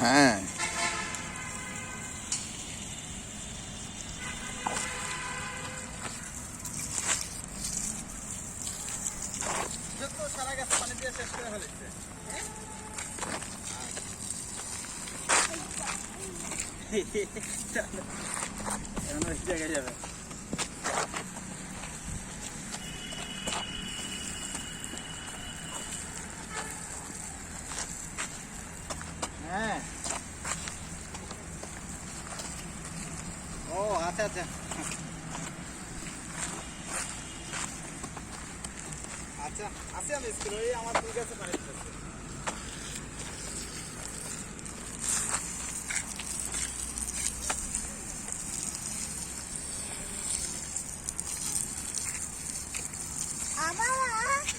হ্যাঁ। জায়গায় যাবে হ্যাঁ ও আচ্ছা আচ্ছা আচ্ছা আছে আমি স্কুলে ওই আমার দুই কাছে পানি দিতেছে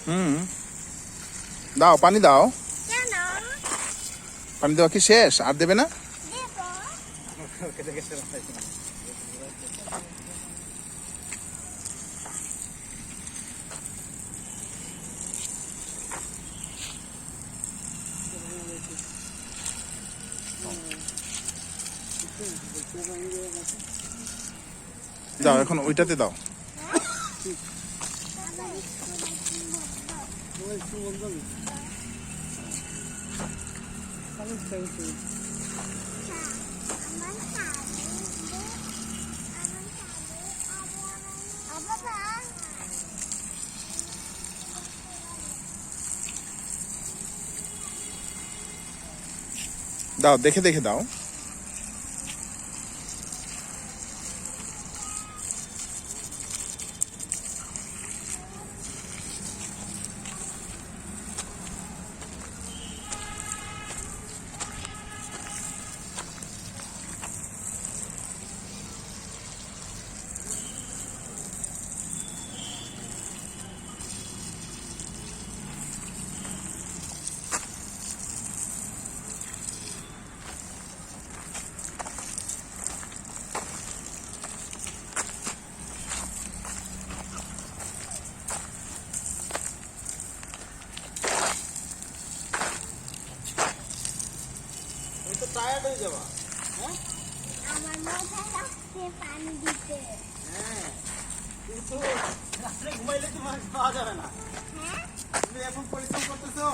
হুম দাও পানি দাও পানি দেওয়া কি শেষ আর দেবে না দাও এখন ওইটাতে দাও। দাও দেখে দেখে দাও। টায়ার্ড হয়ে যাবা। আমার মাথায় লাগছে পানি দিতে। হ্যাঁ। কিন্তু রাত্রে ঘুমাইলে তোমার পাওয়া যাবে না। হ্যাঁ? তুমি এখন পরিশ্রম করতেছো?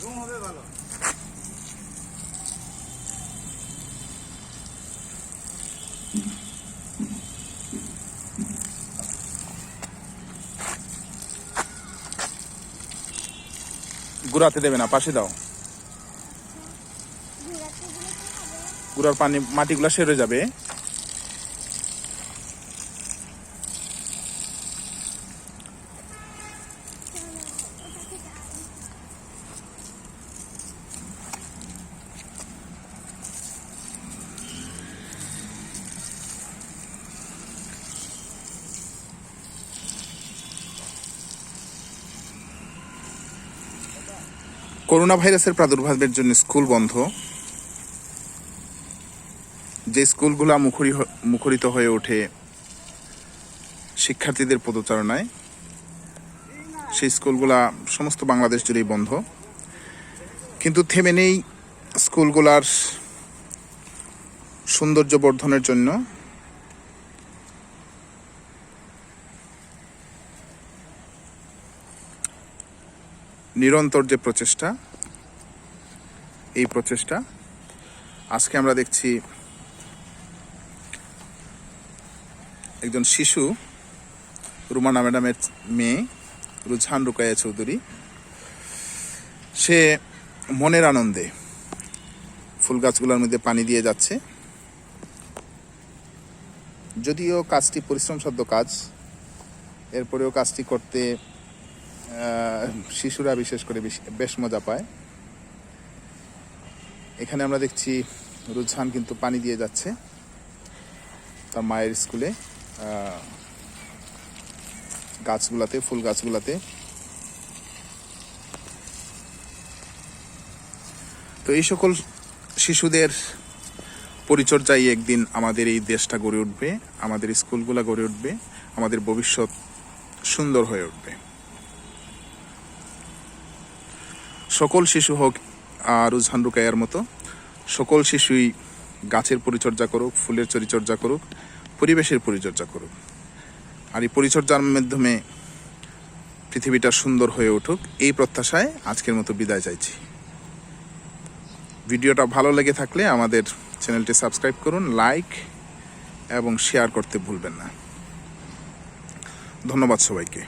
ঘুম হবে ভালো। গুড়াতে দেবে না পাশে দাও ঘুরাতে গেলে কি হবে গুড়ার পানি মাটিগুলা সেরে যাবে। করোনা ভাইরাসের প্রাদুর্ভাবের জন্য স্কুল বন্ধ। যে স্কুলগুলা মুখরি মুখরিত হয়ে ওঠে শিক্ষার্থীদের পদচারণায়, সেই স্কুলগুলা সমস্ত বাংলাদেশ জুড়েই বন্ধ। কিন্তু থেমে নেই স্কুলগুলার সৌন্দর্য বর্ধনের জন্য। নিরন্তর যে প্রচেষ্টা, এই প্রচেষ্টা, আজকে আমরা দেখছি একজন শিশু রুমানা ম্যাডামের মেয়ে, রুঝান রুকাইয়া চৌধুরী। সে মনের আনন্দে ফুল গাছগুলোর মধ্যে পানি দিয়ে যাচ্ছে। যদিও কাজটি পরিশ্রমসাধ্য কাজ, এরপরেও কাজটি করতে শিশুরা বিশেষ করে বেশ- মজা পায়। এখানে আমরা দেখছি রুঝান কিন্তু পানি দিয়ে যাচ্ছে তার মায়ের স্কুলে। গাছগুলাতে, ফুল গাছগুলাতে। তো এই সকল শিশুদের পরিচর্যায় একদিন আমাদের এই দেশটা গড়ে উঠবে, আমাদের স্কুলগুলো গড়ে উঠবে, আমাদের ভবিষ্যৎ সুন্দর হয়ে উঠবে। সকল শিশু হোক আর রুজহান রুকাইয়ার মতো, সকল শিশুই গাছের পরিচর্যা করুক, ফুলের পরিচর্যা করুক পরিবেশের পরিচর্যা করুক। আর এই পরিচর্যার মাধ্যমে পৃথিবীটা সুন্দর হয়ে উঠুক, এই প্রত্যাশায় আজকের মতো বিদায় চাইছি। ভিডিওটা ভালো লেগে থাকলে আমাদের চ্যানেলটি সাবস্ক্রাইব করুন, লাইক এবং শেয়ার করতে ভুলবেন না। ধন্যবাদ সবাইকে।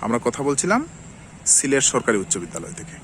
আমরা কথা বলছিলাম সিলেট সরকারি উচ্চ বিদ্যালয় থেকে।